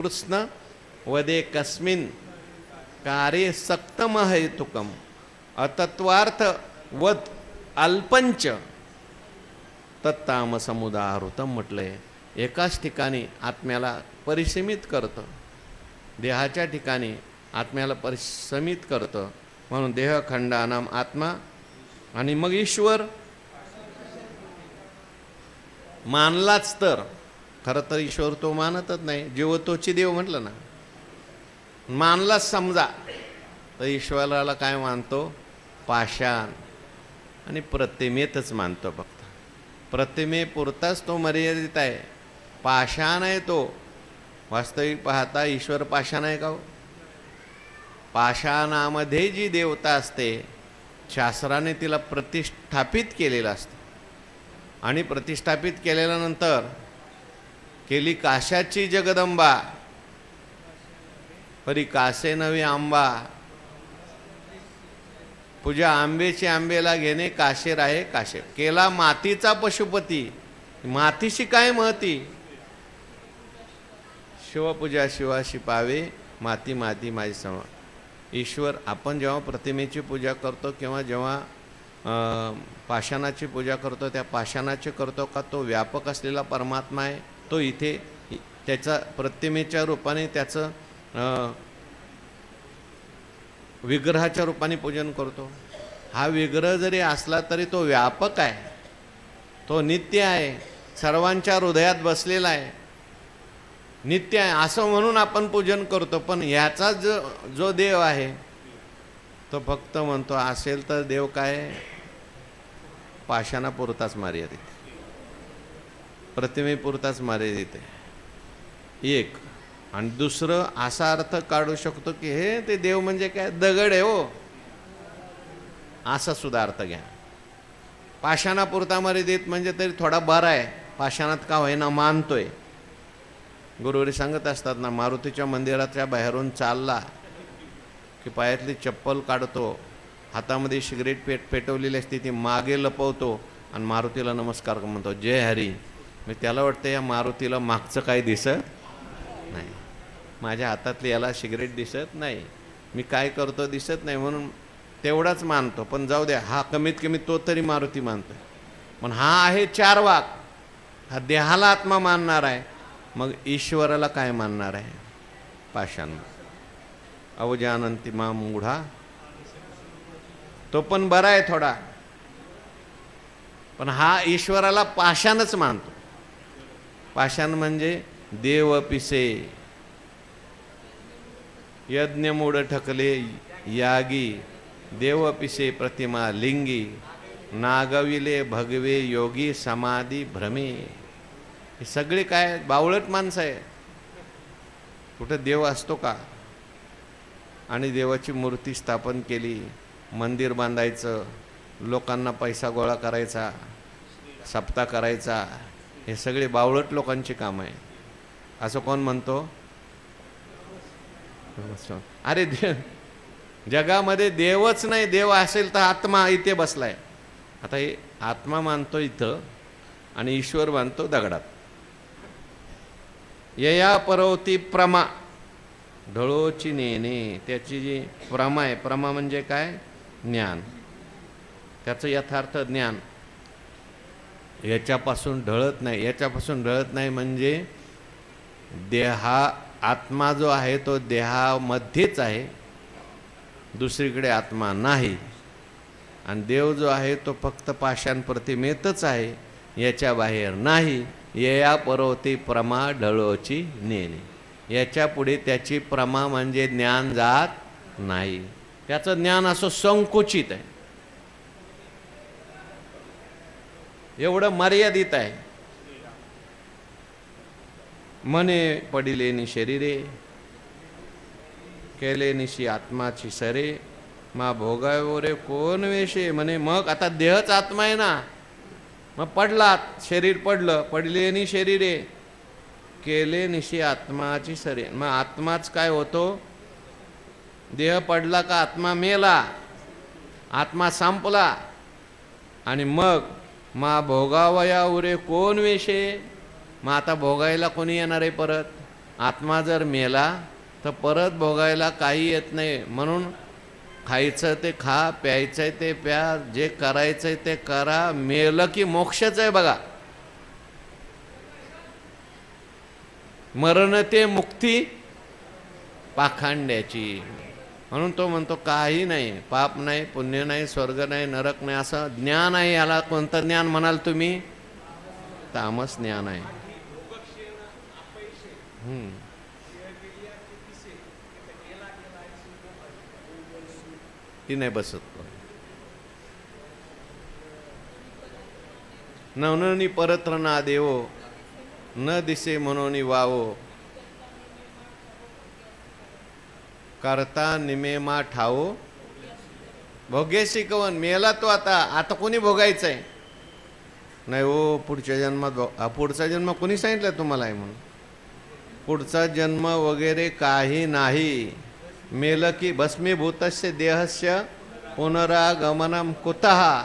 कृष्ण वदे कस्मिन कार्ये सक्तम हेतुकम। अतत्वार्थ वत अल्पंच तत्ताम समुदाहृतम म्हटलंय एकाच ठिकाणी आत्म्याला परिसीमित करतं। देहाच्या ठिकाणी आत्म्याला परिसीमित करतं। म्हणून देहखंडानाम आत्मा आणि मग ईश्वर मानलाच तर। खरं तर ईश्वर तो मानतच नाही. जीव तोची देव म्हटलं ना. मानलाच समजा. तर ईश्वराला काय मानतो? पाषाण. आणि प्रतिमेतच मानतो फक्त. प्रतिमेपुरताच तो मर्यादित आहे. पाषाण आहे तो. वास्तविक पाहता ईश्वर पाषाण आहे का हो? पाषाणामध्ये जी देवता असते शास्त्राने तिला प्रतिष्ठापित केलेलं असतं. आणि प्रतिष्ठापित केलेल्यानंतर केली काशाची जगदंबा. परी कासे नवी आंबा. पूजा आंबेची आंबेला घेणे काशेर आहे काशेर. केला मातीचा पशुपती. मातीशी काय महती? शिवपूजा शिवाशी पावे माती माती माझी समा. ईश्वर आपण जेव्हा प्रतिमेची पूजा करतो किंवा जेव्हा पाषाणाची पूजा करतो त्या पाषाणाची करतो का तो व्यापक असलेला परमात्मा आहे? तो इथे त्याचा प्रतिमेच्या रूपाने त्याचं विग्रहाच्या रूपाने पूजन करतो. हा विग्रह जरी असला तरी तो व्यापक आहे. तो नित्य आहे. सर्वांच्या हृदयात बसलेला आहे. नित्य आहे. असं म्हणून आपण पूजन करतो. पण ह्याचा जो जो देव आहे तो फक्त म्हणतो असेल तर देव काय? पाषाणापुरताच मर्यादित प्रतिमेपुरताच मर्यादित आहे एक. आणि दुसरं असा अर्थ काढू शकतो की हे ते देव म्हणजे काय? दगड आहे हो. असा सुद्धा अर्थ घ्या. पाषाणापुरता मर्यादित म्हणजे तरी थोडा बरा आहे. पाषाणात का होईना मानतोय. गुरुवारी सांगत असतात ना मारुतीच्या मंदिराच्या बाहेरून चालला की पायातली चप्पल काढतो हातामध्ये सिगरेट पेट पेटवलेली असते ती मागे लपवतो आणि मारुतीला नमस्कार म्हणतो जय हरी. मी त्याला वाटतं या मारुतीला मागचं काही दिसत नाही. माझ्या हातातली याला सिगरेट दिसत नाही. मी काय करतो दिसत नाही म्हणून तेवढाच मानतो. पण जाऊ द्या हा कमीत कमी तो तरी मारुती मानतो पण हा आहे चार वाक हा देहाला आत्मा मानणार आहे. मग ईश्वराला काय मानणार आहे? पाषाण. अवजानंती मा मुढा तो पण बरा आहे थोडा. पण हा ईश्वराला पाषाणच मानतो. पाषाण म्हणजे देव पिसे. यज्ञ मूड ठकले यागी. देव पिसे प्रतिमा लिंगी. नागविले भगवे योगी समाधी भ्रमे. हे सगळे काय बावळट माणसं आहे कुठं देव असतो का? आणि देवाची मूर्ती स्थापन केली मंदिर बांधायचं लोकांना पैसा गोळा करायचा सप्ताह करायचा हे सगळे बावळट लोकांची काम आहे. असं कोण म्हणतो? अरे देव जगामध्ये देवच नाही देव असेल तर आत्मा इथे बसलाय. आता हे आत्मा मानतो इथं आणि ईश्वर मानतो दगडात. यया परवती प्रमा ढळोची नेणे त्याची जी प्रमा आहे प्रमा म्हणजे काय? ज्ञान. त्याचं यथार्थ ज्ञान. याच्यापासून ढळत नाही. याच्यापासून ढळत नाही म्हणजे देहा आत्मा जो आहे तो देहामध्येच आहे. दुसरीकडे आत्मा नाही. आणि देव जो आहे तो फक्त पाषाण प्रतिमेतच आहे. याच्या बाहेर नाही. येया परोती प्रमा ढळोची नेणे याच्यापुढे त्याची प्रमा म्हणजे ज्ञान जात नाही. त्याचं ज्ञान असं संकुचित आहे. एवढं मर्यादित आहे. मने पडिले नि शरीरे केले निशी आत्माची सरे. मा भोगावो रे कोण वेशे? म्हणे मग आता देहच आत्मा आहे ना. मग पडलात शरीर पडलं पडले नि शरीरे. केले निशी आत्माची सरे. मग आत्माच काय होतो? देह पडला का आत्मा मेला? आत्मा संपला. आणि मग मा भोगावया उरे कोण वेशे? मग आता भोगायला कोणी येणार आहे परत? आत्मा जर मेला तर परत भोगायला काही येत नाही. म्हणून खायचं ते खा प्यायचंय ते प्या जे करायचंय ते करा. मेलं की मोक्षच आहे बघा. मरण ते मुक्ती पाखांड्याची. म्हणून तो म्हणतो काही नाही पाप नाही पुण्य नाही स्वर्ग नाही नरक नाही असं ज्ञान आहे याला. कोणतं ज्ञान म्हणाल तुम्ही? तामस ज्ञान आहे. ती नाही बसत नवननी परत्र ना देवो न दिसे म्हणून वावो. करता निमेमा ठाऊ. भोगे शिकवण मेला तो आता आता कोणी भोगायचं आहे नाही हो पुढच्या जन्मात भोग पुढचा जन्म कोणी सांगितलं तुम्हाला आहे म्हणून? पुढचा जन्म वगैरे काही नाही. मेल की भस्मीभूतस्य देहस्य पुनरागमनम कुतः?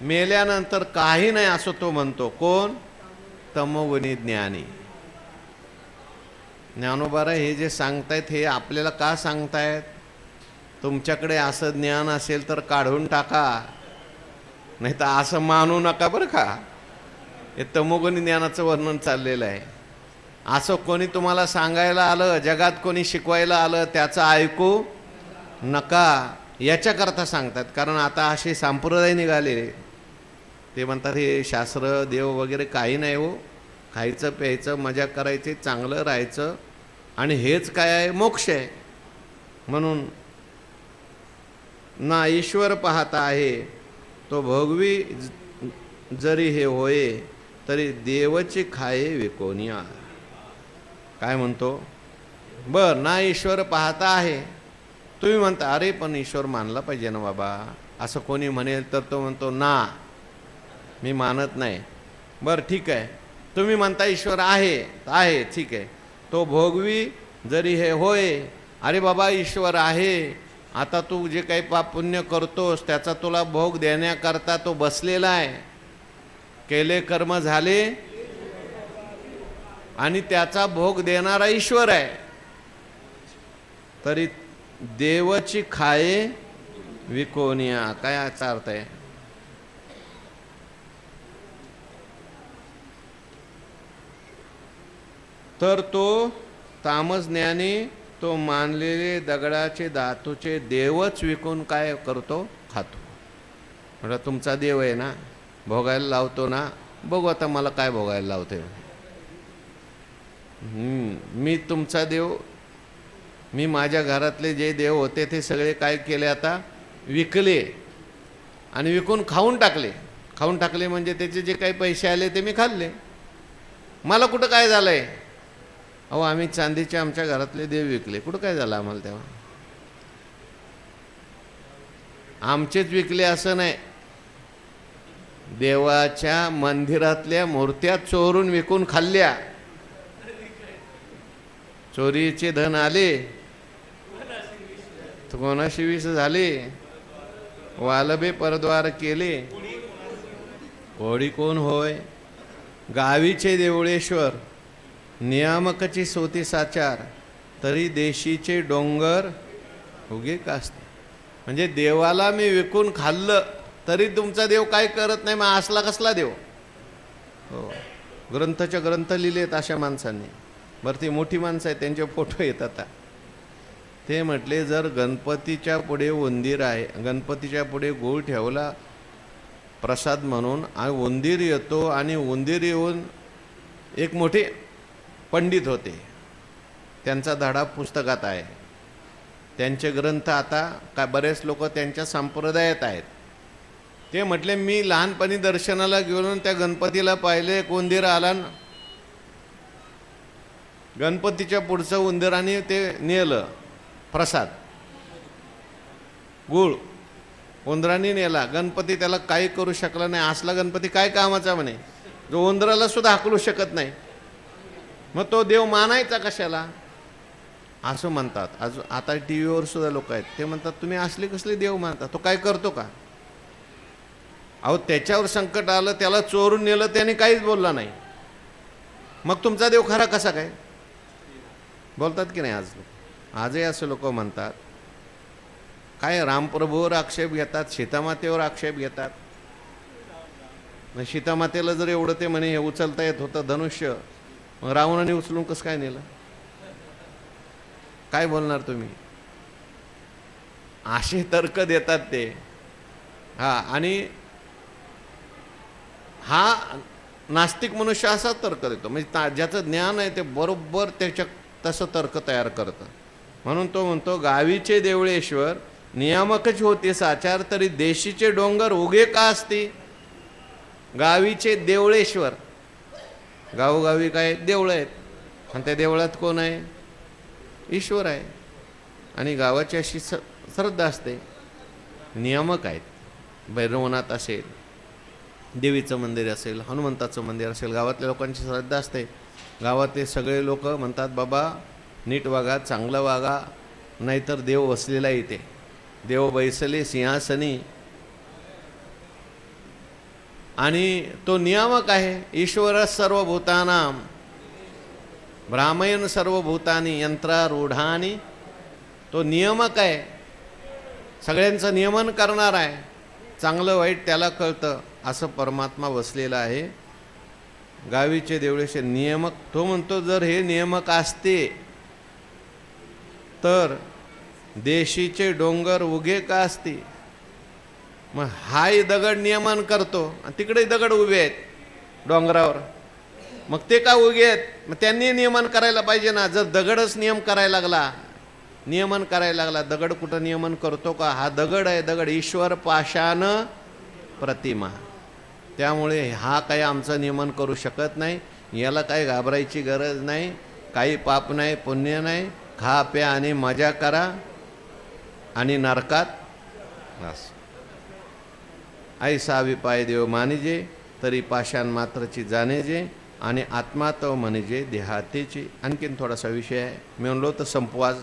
मेल्यानंतर काही नाही असं तो म्हणतो. कोण? तमोगुणी ज्ञानी. ज्ञानोबारा हे जे सांगतायत हे आपल्याला का सांगतायत? तुमच्याकडे असं ज्ञान असेल तर काढून टाका. नाही तर असं मानू नका बरं का. हे तमोगुणी ज्ञानाचं वर्णन चाललेलं आहे. असं कोणी तुम्हाला सांगायला आलं जगात कोणी शिकवायला आलं त्याचं ऐकू नका. याच्याकरता सांगतात कारण आता असे संप्रदाय निघाले. ते म्हणतात हे शास्त्र देव वगैरे काही नाही हो. खायचं प्यायचं मजा करायची चांगलं राहायचं. आणि हेच काय आहे? मोक्ष आहे. म्हणून ना ईश्वर पाहता आहे तो भोगवी जरी हे होये तरी देवची खाये विकोनिया. काय म्हणतो? बर ना ईश्वर पाहता आहे. तुम्ही म्हणता अरे पण ईश्वर मानला पाहिजे ना बाबा. असं कोणी म्हणेल तर तो म्हणतो ना मी मानत नाही. बरं ठीक आहे. तुम्ही म्हणता ईश्वर आहे आहे ठीक आहे. तो भोगवी जरी हे होय अरे बाबा ईश्वर आहे आता तू जे काही पाप पुण्य करतोस त्याचा तुला भोग देण्याकरता तो बसलेला आहे. केले कर्म झाले आणि त्याचा भोग देणारा ईश्वर आहे. तरी देवची खाये विकोनिया काय याचा अर्थ आहे? तर तो तामजज्ञानी तो मानलेले दगडाचे धातूचे देवच विकून काय करतो? खातो. म्हटलं तुमचा देव आहे ना? भोगायला लावतो ना? बघू आता मला काय भोगायला लावते मी तुमचा देव मी माझ्या घरातले जे देव होते ते सगळे काय केले आता? विकले आणि विकून खाऊन टाकले. खाऊन टाकले म्हणजे त्याचे जे काही पैसे आले ते मी खाल्ले. मला कुठं काय झालं आहे अहो आम्ही चांदीचे आमच्या घरातले देव विकले. कुठं काय झालं आम्हाला तेव्हा? आमचेच विकले असं नाही. देवाच्या मंदिरातल्या मूर्त्या चोरून विकून खाल्ल्या. चोरीचे धन आले. कोणाशी विष झाले? वालबे परद्वार केले. कोडी कोण होय? गावीचे देवळेश्वर. नियामकाची सोती साचार तरी देशीचे डोंगर उगे कासते. म्हणजे देवाला मी विकून खाल्लं तरी तुमचा देव काय करत नाही मग असला कसला देव? हो. ग्रंथच्या ग्रंथ लिहिलेत अशा माणसांनी. बरं ती मोठी माणसं आहेत त्यांचे फोटो येत आता. ते म्हटले जर गणपतीच्या पुढे उंदीर आहे गणपतीच्या पुढे गोळ ठेवला प्रसाद म्हणून आणि उंदीर येतो आणि उंदीर येऊन एक मोठे पंडित होते. त्यांचा धडा पुस्तकात आहे. त्यांचे ग्रंथ आता काय बरेच लोक त्यांच्या संप्रदायात आहेत. ते म्हटले मी लहानपणी दर्शनाला घेऊन त्या गणपतीला पाहिले एक उंदीर आला गणपतीच्या पुढचं उंदिराने ते नेलं प्रसाद. गुळ उंदराने नेला. गणपती त्याला काही करू शकला नाही. असला गणपती काय कामाचा म्हणे? जो उंदराला सुद्धा हाकलू शकत नाही. मग तो देव मानायचा कशाला? असं म्हणतात. अजून आता टी व्हीवर सुद्धा लोक आहेत. ते म्हणतात तुम्ही असले कसले देव मानता? तो काय करतो का? अहो त्याच्यावर संकट आलं त्याला चोरून नेलं त्याने काहीच बोलला नाही. मग तुमचा देव खरा कसा काय? बोलतात की नाही आज आजही असे लोक म्हणतात. काय रामप्रभूवर आक्षेप घेतात सीतामातेवर आक्षेप घेतात? सीतामातेला जर एवढं ते म्हणे हे उचलता येत होतं धनुष्य. मग रावणाने उचलून कसं काय नेलं? काय बोलणार तुम्ही? असे तर्क देतात ते. हा आणि हा नास्तिक मनुष्य असा तर्क देतो. म्हणजे ज्याचं ज्ञान आहे ते बरोबर त्याच्या तसं तर्क तयार करतं. म्हणून तो म्हणतो गावीचे देवळेश्वर नियामकच होते साचार तरी देशीचे डोंगर उगे का असते? गावीचे देवळेश्वर गावोगावी काय देवळं आहेत. आणि त्या देवळात कोण आहे? ईश्वर आहे. आणि गावाची अशी स श्रद्धा असते. नियामक आहेत. भैरवनाथ असेल देवीचं मंदिर असेल हनुमंताचं मंदिर असेल गावातल्या लोकांची श्रद्धा असते. गावातले सगळे लोक म्हणतात बाबा नीट वागा चांगलं वागा नाहीतर देव वसलेला येते देव बैसले सिंहासनी आणि तो नियामक आहे. ईश्वर सर्वभूतानाम सर्व सर्वभूतानी यंत्रारूढानी. तो नियमक आहे. सगळ्यांचं नियमन करणार आहे. चांगलं वाईट त्याला कळतं असं परमात्मा वसलेला आहे. गावीचे देवळेचे नियमक तो म्हणतो जर हे नियमक असते तर देशीचे डोंगर उगे का असते? मग हाही दगड नियमन करतो. आणि तिकडे दगड उभे आहेत डोंगरावर. मग ते का उगे आहेत? मग त्यांनी नियमन करायला पाहिजे ना. जर दगडच नियम करायला लागला नियमन करायला लागला दगड कुठं नियमन करतो का? हा दगड आहे दगड ईश्वर पाषाण प्रतिमा. त्यामुळे हा काही आमचं नियमन करू शकत नाही. याला काही घाबरायची गरज नाही. काही पाप नाही पुण्य नाही. खा प्या आणि मजा करा आणि नरकात असं ऐसा विपाय देव मानिजे तरी पाषाण मात्रची जाणेजे आणि आत्मा तो म्हणजे देहातेची. आणखीन थोडासा विषय आहे. मी म्हणलो तर संपू आज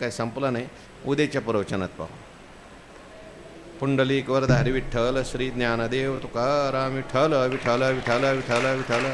काही संपला नाही. उद्याच्या प्रवचनात पाहू. पुंडलिक वरधारी विठ्ठल श्री ज्ञानदेव तुकाराम विठ्ठल विठ्ठल विठ्ठल विठ्ठल विठ्ठल